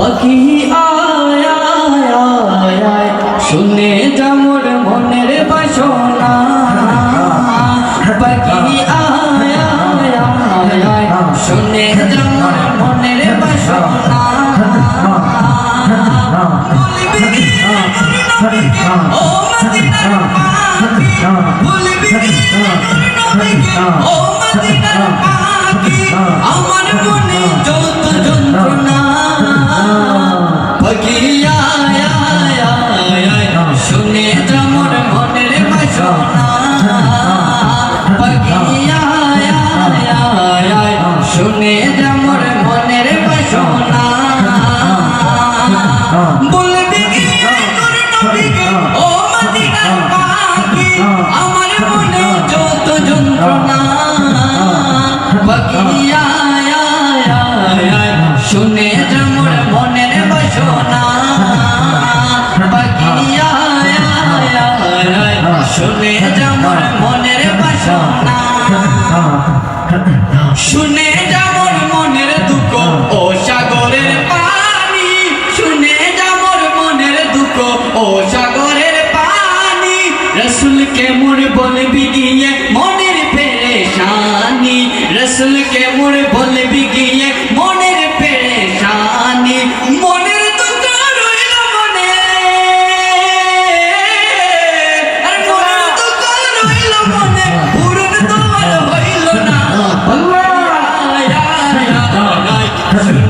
পাখি আয় আয় আয় শুনে যামর মনের বাসনা। পাখি আয় আয় আয় শুনে যামর মনের বাসনা। ও মদিনার পাখি। ও মদিনার আমার মনে যত যন্ত্রণা আয় শুনে যামর মনের বাসনা আয় শুনে যামর মনের বাসনা, শুনে দুঃখ রসুল কেমন বলবি গিয়ে মনের পেরেশানি? রসুল কেমন বলবি গিয়ে মনের পেরেশানি? মনের President.